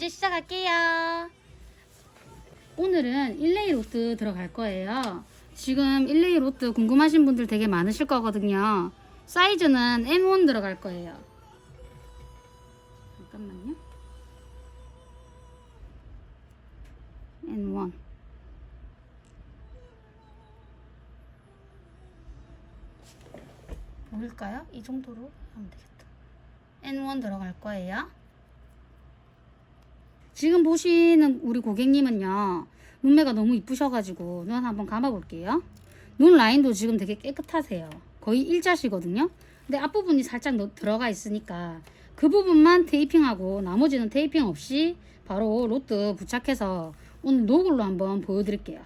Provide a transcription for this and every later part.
이제 시작할게요. 오늘은 1레이 로트 들어갈 거예요. 지금 1레이 로트 궁금하신 분들 되게 많으실 거거든요. 사이즈는 M1 들어갈 거예요. 잠깐만요. N1. 보일까요? 이 정도로 하면 되겠다. N1 들어갈 거예요. 지금 보시는 우리 고객님은요, 눈매가 너무 이쁘셔가지고 눈 한번 감아볼게요. 눈 라인도 지금 되게 깨끗하세요. 거의 일자시거든요. 근데 앞부분이 살짝 넣- 들어가 있으니까 그 부분만 테이핑하고 나머지는 테이핑 없이 바로 로트 부착해서 오늘 노글로 한번 보여드릴게요.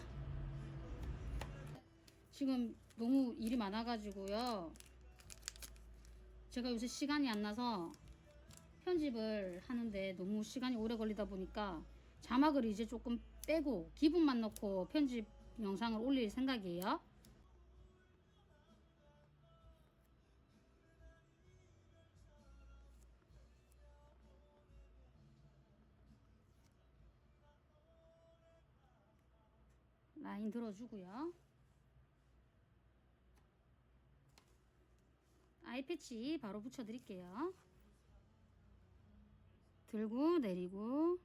지금 너무 일이 많아가지고요. 제가 요새 시간이 안 나서 편집을 하는데 너무 시간이 오래 걸리다 보니까 자막을 이제 조금 빼고 기분만 넣고 편집 영상을 올릴 생각이에요. 라인 들어주고요. 아이패치 바로 붙여드릴게요. 들고 내리고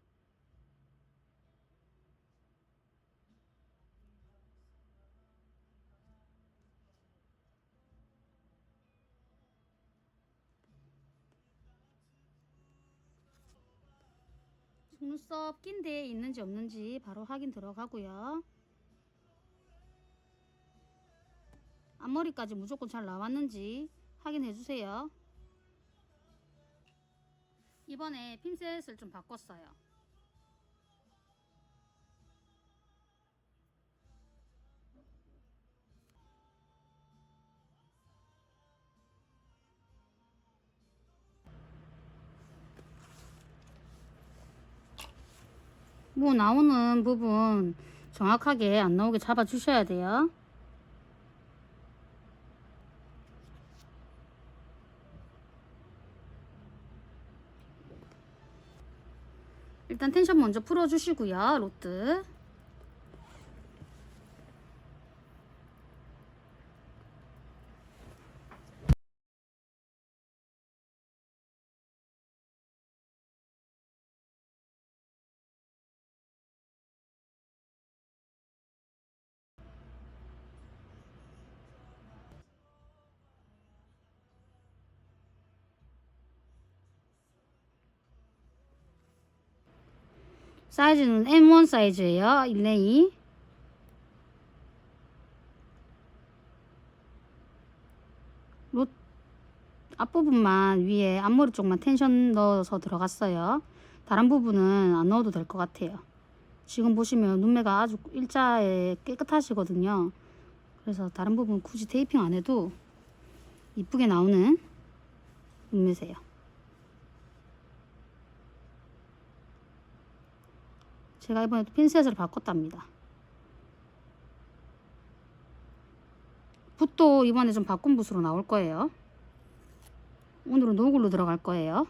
속눈썹 낀 데에 있는지 없는지 바로 확인 들어가고요. 앞머리까지 무조건 잘 나왔는지 확인해 주세요. 이번에 핀셋을 좀 바꿨어요. 뭐 나오는 부분 정확하게 안 나오게 잡아 주셔야 돼요. 일단 텐션 먼저 풀어주시고요. 로트. 사이즈는 M1 사이즈예요. 1레이. 로 앞부분만 위에 앞머리 쪽만 텐션 넣어서 들어갔어요. 다른 부분은 안 넣어도 될 것 같아요. 지금 보시면 눈매가 아주 일자에 깨끗하시거든요. 그래서 다른 부분 굳이 테이핑 안 해도 이쁘게 나오는 눈매세요. 제가 이번에 또 핀셋을 바꿨답니다. 붓도 이번에 좀 바꾼 붓으로 나올 거예요. 오늘은 노글로 들어갈 거예요.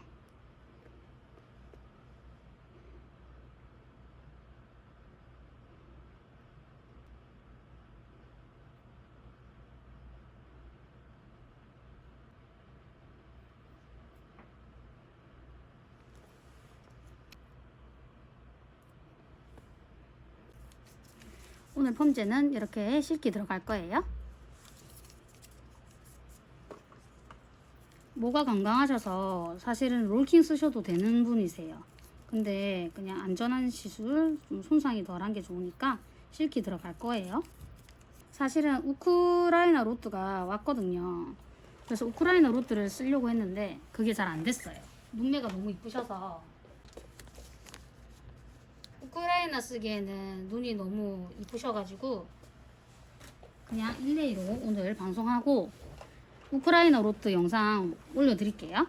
오늘 펌제는 이렇게 실기 들어갈 거예요. 모가 건강하셔서 사실은 롤킹 쓰셔도 되는 분이세요. 근데 그냥 안전한 시술, 좀 손상이 덜한 게 좋으니까 실기 들어갈 거예요. 사실은 우크라이나 로트가 왔거든요. 그래서 우크라이나 로트를 쓰려고 했는데 그게 잘 안 됐어요. 눈매가 너무 이쁘셔서 우크라이나 쓰기에는 눈이 너무 이쁘셔가지고 그냥 1레이로 오늘 방송하고 우크라이나 로트 영상 올려드릴게요.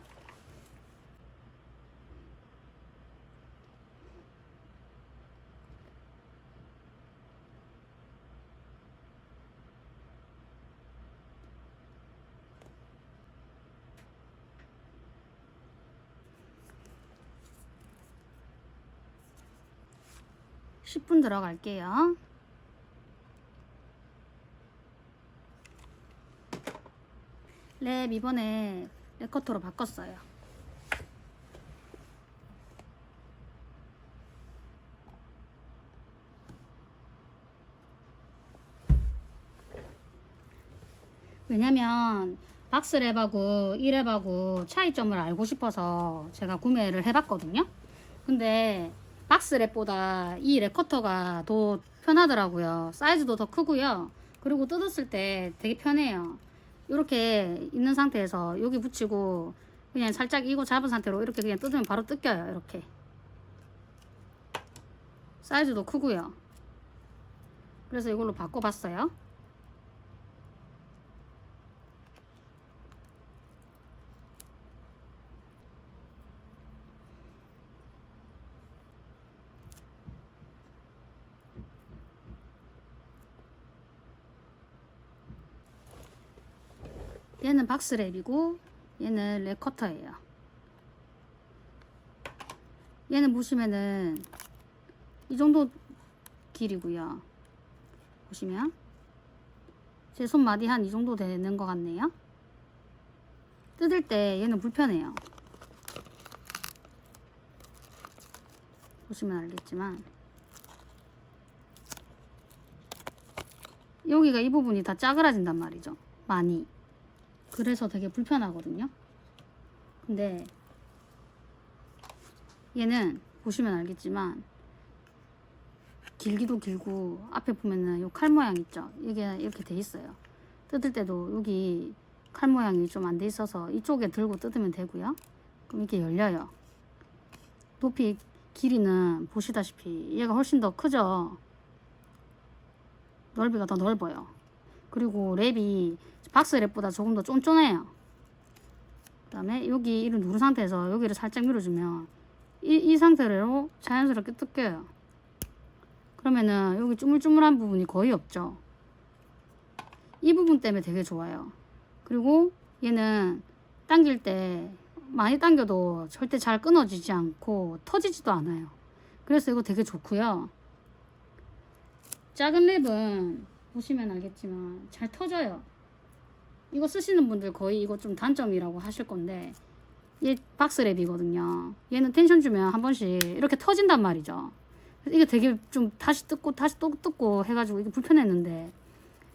10분 들어갈게요. 랩 이번에 랩커터로 바꿨어요. 왜냐면 박스 랩하고 이 랩하고 차이점을 알고 싶어서 제가 구매를 해봤거든요. 근데 박스 랩보다 이 랩커터가 더 편하더라고요. 사이즈도 더 크고요. 그리고 뜯었을 때 되게 편해요. 이렇게 있는 상태에서 여기 붙이고 그냥 살짝 이거 잡은 상태로 이렇게 그냥 뜯으면 바로 뜯겨요. 이렇게. 사이즈도 크고요. 그래서 이걸로 바꿔봤어요. 얘는 박스랩이고 얘는 랩커터예요. 얘는 보시면은 이 정도 길이고요. 보시면 제 손마디 한 이 정도 되는 것 같네요. 뜯을 때 얘는 불편해요. 보시면 알겠지만 여기가 이 부분이 다 짜그라진단 말이죠. 많이. 그래서 되게 불편하거든요. 근데 얘는 보시면 알겠지만 길기도 길고 앞에 보면은 요 칼 모양 있죠. 이게 이렇게 돼 있어요. 뜯을 때도 여기 칼 모양이 좀 안 돼 있어서 이쪽에 들고 뜯으면 되고요. 그럼 이렇게 열려요. 높이 길이는 보시다시피 얘가 훨씬 더 크죠. 넓이가 더 넓어요. 그리고 랩이 박스 랩보다 조금 더 쫀쫀해요. 그 다음에 여기 이를 누른 상태에서 여기를 살짝 밀어주면 이, 이 상태로 자연스럽게 뜯겨요. 그러면은 여기 쭈물쭈물한 부분이 거의 없죠. 이 부분 때문에 되게 좋아요. 그리고 얘는 당길 때 많이 당겨도 절대 잘 끊어지지 않고 터지지도 않아요. 그래서 이거 되게 좋고요. 작은 랩은 보시면 알겠지만 잘 터져요. 이거 쓰시는 분들 거의 이거 좀 단점이라고 하실 건데 얘 박스랩이거든요. 얘는 텐션 주면 한 번씩 이렇게 터진단 말이죠. 이게 되게 좀 다시 뜯고 다시 또 뜯고 해가지고 이게 불편했는데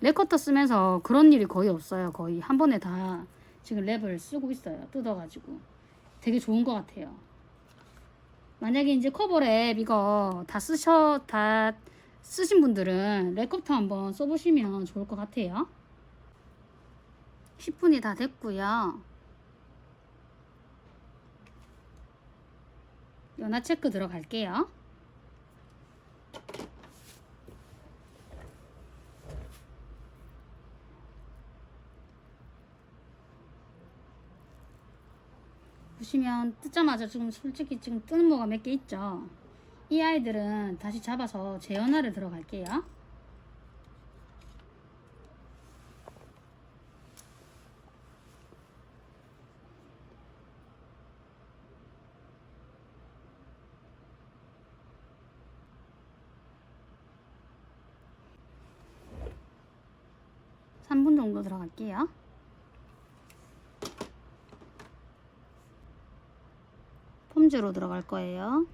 랩커터 쓰면서 그런 일이 거의 없어요. 거의 한 번에 다 지금 랩을 쓰고 있어요. 뜯어가지고 되게 좋은 것 같아요. 만약에 이제 커버랩 이거 다 쓰셔 다 쓰신 분들은 랩커터 한번 써보시면 좋을 것 같아요. 10분이 다 됐고요. 연화 체크 들어갈게요. 보시면 뜯자마자 지금 솔직히 지금 뜨는 뭐가 몇 개 있죠. 이 아이들은 다시 잡아서 재연화를 들어갈게요. 삼분 들어갈게요. 폼즈로 들어갈 거예요.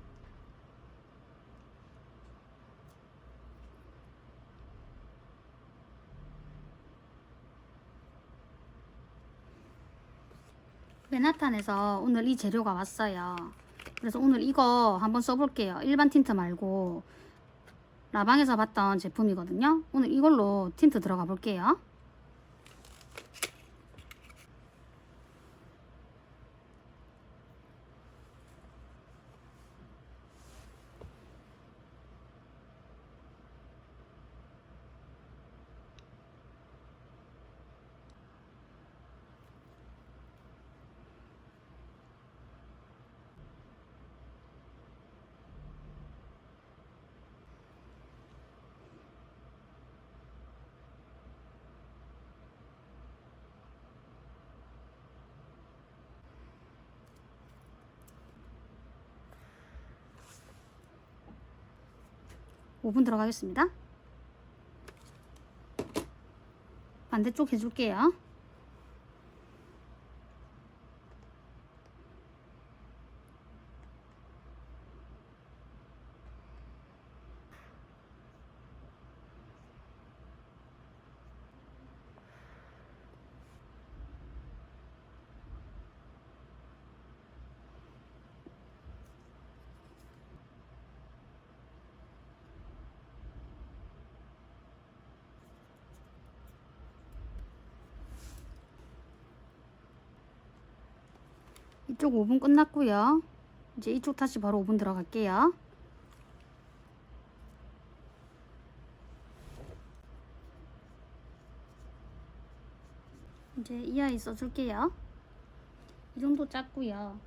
맨하탄에서 오늘 이 재료가 왔어요. 그래서 오늘 이거 한번 써볼게요. 일반 틴트 말고 라방에서 봤던 제품이거든요. 오늘 이걸로 틴트 들어가 볼게요. 5분 들어가겠습니다. 반대쪽 해줄게요. 이쪽 5분 끝났고요. 이제 이쪽 다시 바로 5분 들어갈게요. 이제 이 아이 써줄게요. 이 정도 작고요.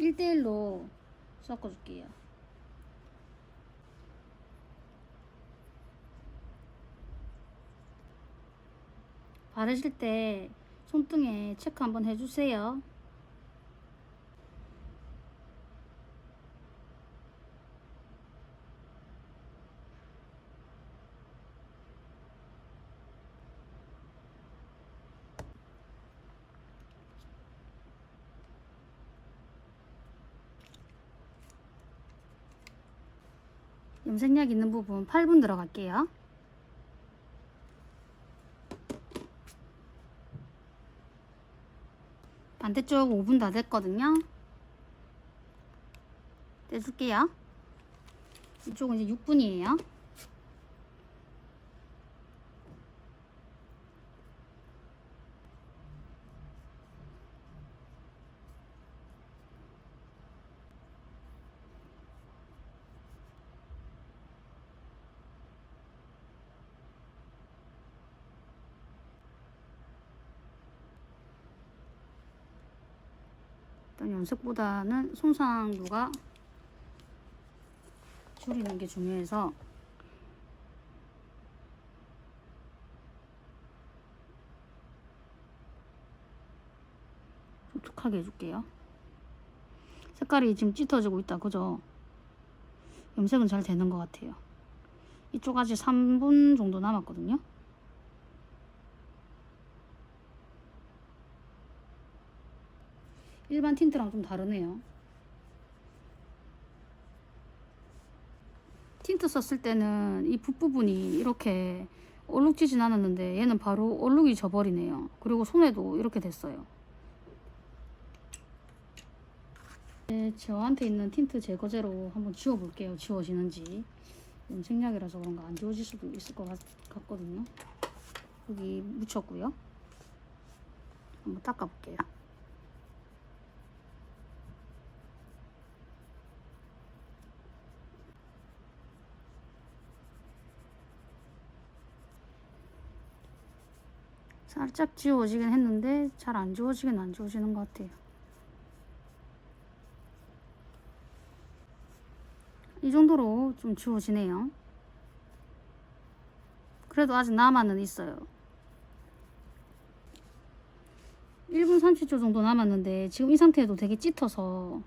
1대1로 섞어줄게요. 바르실 때 손등에 체크 한번 해주세요. 염색약 있는 부분 8분 들어갈게요. 반대쪽 5분 다 됐거든요. 떼줄게요. 이쪽은 이제 6분이에요. 염색보다는 손상도가 줄이는 게 중요해서 촉촉하게 해줄게요. 색깔이 지금 짙어지고 있다, 그죠? 염색은 잘 되는 것 같아요. 이쪽 아직 3분 정도 남았거든요. 일반 틴트랑 좀 다르네요. 틴트 썼을 때는 이 붓부분이 이렇게 얼룩지진 않았는데 얘는 바로 얼룩이 져버리네요. 그리고 손에도 이렇게 됐어요. 네, 저한테 있는 틴트 제거제로 한번 지워볼게요. 지워지는지. 염색약이라서 그런가 안 지워질 수도 있을 것 같, 같거든요. 여기 묻혔고요. 한번 닦아볼게요. 살짝 지워지긴 했는데 잘 안 지워지긴 안 지워지는 것 같아요. 이 정도로 좀 지워지네요. 그래도 아직 남아는 있어요. 1분 30초 정도 남았는데 지금 이 상태에도 되게 짙어서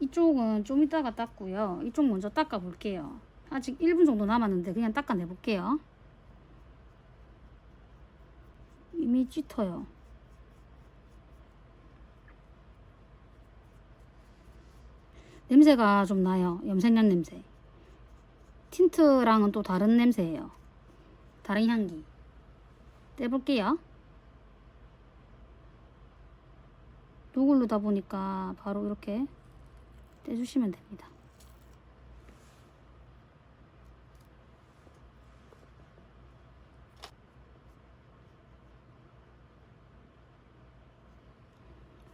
이쪽은 좀 이따가 닦고요. 이쪽 먼저 닦아 볼게요. 아직 1분 정도 남았는데 그냥 닦아내 볼게요. 이미 짙어요. 냄새가 좀 나요. 염색약 냄새. 틴트랑은 또 다른 냄새예요. 다른 향기. 떼볼게요. 노글루다 보니까 바로 이렇게 떼주시면 됩니다.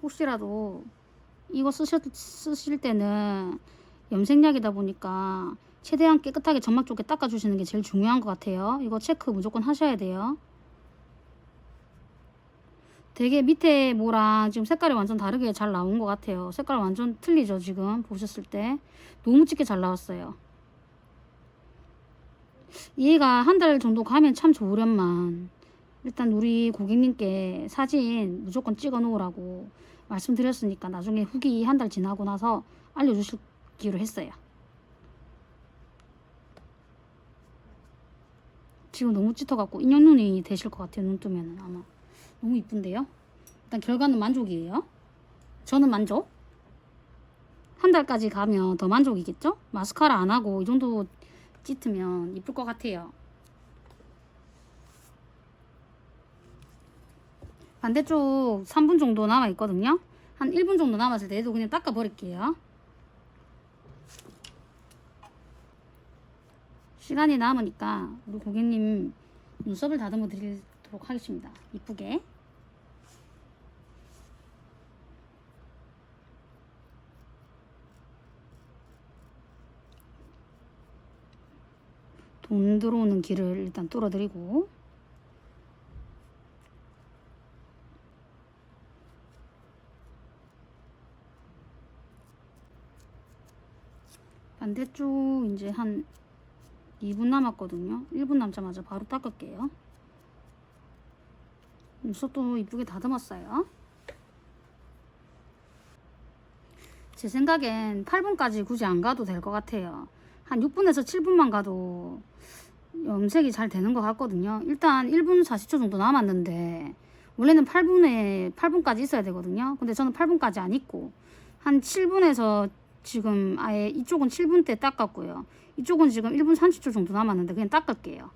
혹시라도 이거 쓰실, 쓰실 때는 염색약이다 보니까 최대한 깨끗하게 점막 쪽에 닦아주시는 게 제일 중요한 것 같아요. 이거 체크 무조건 하셔야 돼요. 되게 밑에 모랑 지금 색깔이 완전 다르게 잘 나온 것 같아요. 색깔 완전 틀리죠, 지금 보셨을 때. 너무 짙게 잘 나왔어요. 얘가 한 달 정도 가면 참 좋으련만. 일단 우리 고객님께 사진 무조건 찍어 놓으라고 말씀드렸으니까 나중에 후기 한 달 지나고 나서 알려주시기로 했어요. 지금 너무 짙어갖고 인형눈이 되실 것 같아요. 눈 뜨면 아마 너무 이쁜데요. 일단 결과는 만족이에요. 저는 만족. 한 달까지 가면 더 만족이겠죠? 마스카라 안 하고 이 정도 짙으면 이쁠 것 같아요. 반대쪽 3분 정도 남아 있거든요. 한 1분 정도 남았을 때 얘도 그냥 닦아 버릴게요. 시간이 남으니까 우리 고객님 눈썹을 다듬어 드리도록 하겠습니다. 이쁘게. 돈 들어오는 길을 일단 뚫어드리고 반대쪽 이제 한 2분 남았거든요. 1분 남자마자 바로 닦을게요. 눈썹도 이쁘게 다듬었어요. 제 생각엔 8분까지 굳이 안 가도 될 것 같아요. 한 6분에서 7분만 가도 염색이 잘 되는 것 같거든요. 일단 1분 40초 정도 남았는데 원래는 8분에 8분까지 있어야 되거든요. 근데 저는 8분까지 안 있고 한 7분에서 지금 아예 이쪽은 7분 때 닦았고요. 이쪽은 지금 1분 30초 정도 남았는데 그냥 닦을게요.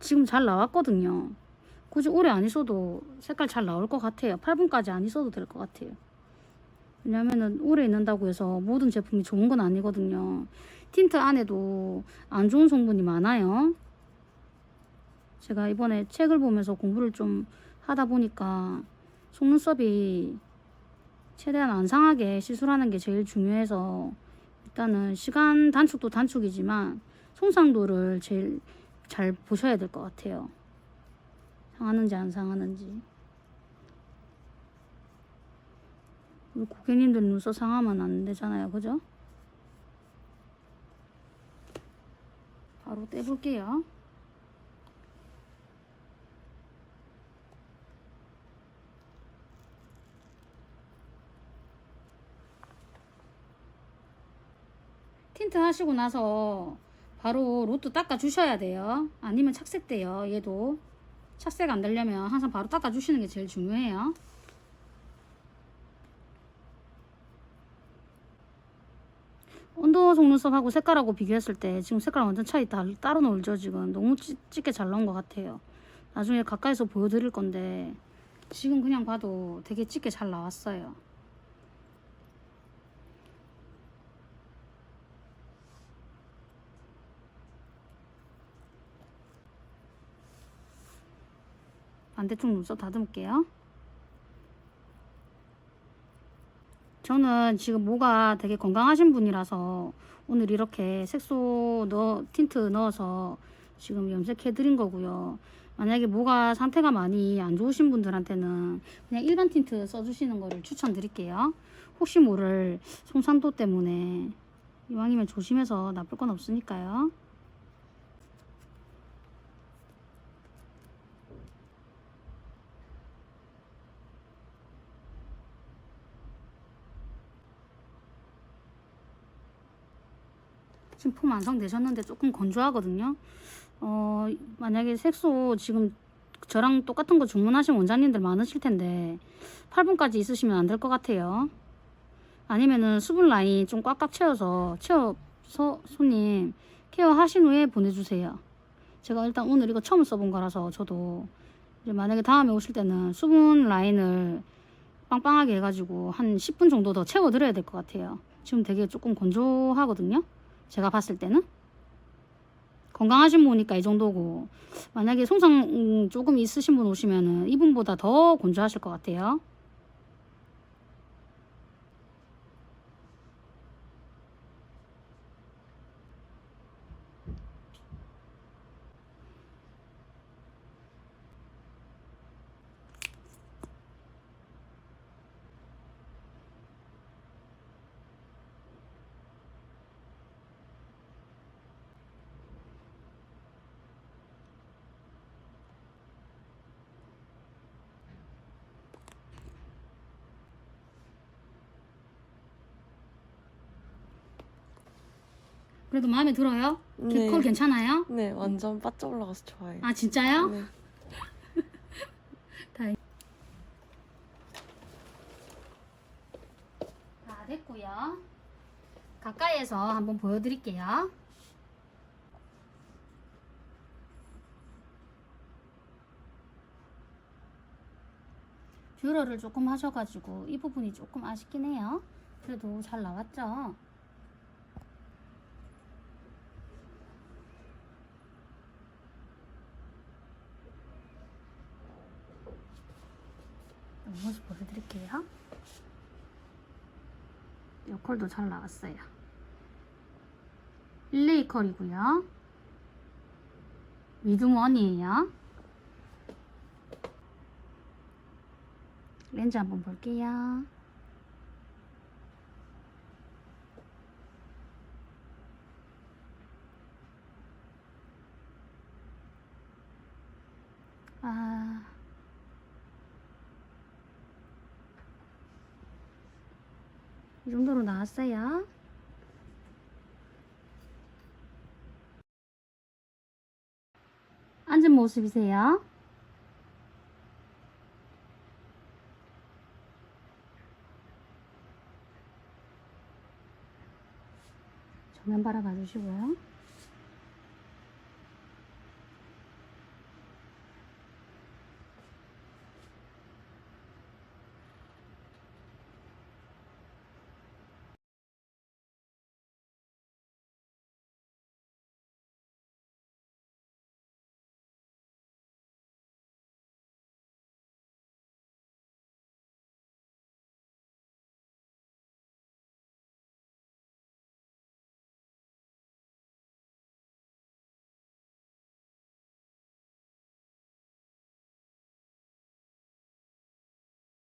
지금 잘 나왔거든요. 굳이 오래 안 있어도 색깔 잘 나올 것 같아요. 8분까지 안 있어도 될 것 같아요. 왜냐면은 오래 있는다고 해서 모든 제품이 좋은 건 아니거든요. 틴트 안에도 안 좋은 성분이 많아요. 제가 이번에 책을 보면서 공부를 좀 하다 보니까 속눈썹이 최대한 안 상하게 시술하는 게 제일 중요해서 일단은 시간 단축도 단축이지만 손상도를 제일 잘 보셔야 될 것 같아요. 상하는지 안 상하는지. 우리 고객님들 눈썹 상하면 안 되잖아요. 그죠? 바로 떼볼게요. 하시고 나서 바로 로또 닦아 주셔야 돼요. 아니면 착색돼요. 얘도 착색 안 되려면 항상 바로 닦아 주시는 게 제일 중요해요. 온도 속눈썹하고 색깔하고 비교했을 때 지금 색깔 완전 차이 다, 따로 놀죠 지금 너무 찌, 짙게 잘 나온 것 같아요 나중에 가까이서 보여드릴 건데 지금 그냥 봐도 되게 짙게 잘 나왔어요 반대쪽 눈썹 다듬을게요. 저는 지금 모가 되게 건강하신 분이라서 오늘 이렇게 색소 넣어, 틴트 넣어서 지금 염색해 드린 거고요. 만약에 모가 상태가 많이 안 좋으신 분들한테는 그냥 일반 틴트 써주시는 거를 추천드릴게요. 혹시 모를 손상도 때문에 이왕이면 조심해서 나쁠 건 없으니까요. 지금 폼 완성되셨는데 조금 건조하거든요. 어, 만약에 색소 지금 저랑 똑같은 거 주문하신 원장님들 많으실 텐데 8분까지 있으시면 안 될 것 같아요. 아니면은 수분 라인 좀 꽉꽉 채워서 채워서 손님 케어 하신 후에 보내주세요. 제가 일단 오늘 이거 처음 써본 거라서 저도 이제 만약에 다음에 오실 때는 수분 라인을 빵빵하게 해가지고 한 10분 정도 더 채워드려야 될 것 같아요. 지금 되게 조금 건조하거든요. 제가 봤을 때는 건강하신 분이니까 이 정도고 만약에 손상 음, 조금 있으신 분 오시면은 이분보다 더 건조하실 것 같아요. 그래도 마음에 들어요? 네. 컬 괜찮아요? 네, 완전 바짝 올라가서 좋아해요. 아 진짜요? 네. 다행. 다 됐고요. 가까이에서 한번 보여드릴게요. 뷰러를 조금 하셔가지고 이 부분이 조금 아쉽긴 해요. 그래도 잘 나왔죠? 한 번씩 보여드릴게요. 이 컬도 잘 나왔어요. 1레이 컬이고요. 미드원이에요 렌즈 한번 볼게요. 이 정도로 나왔어요. 앉은 모습이세요. 정면 바라봐 주시고요.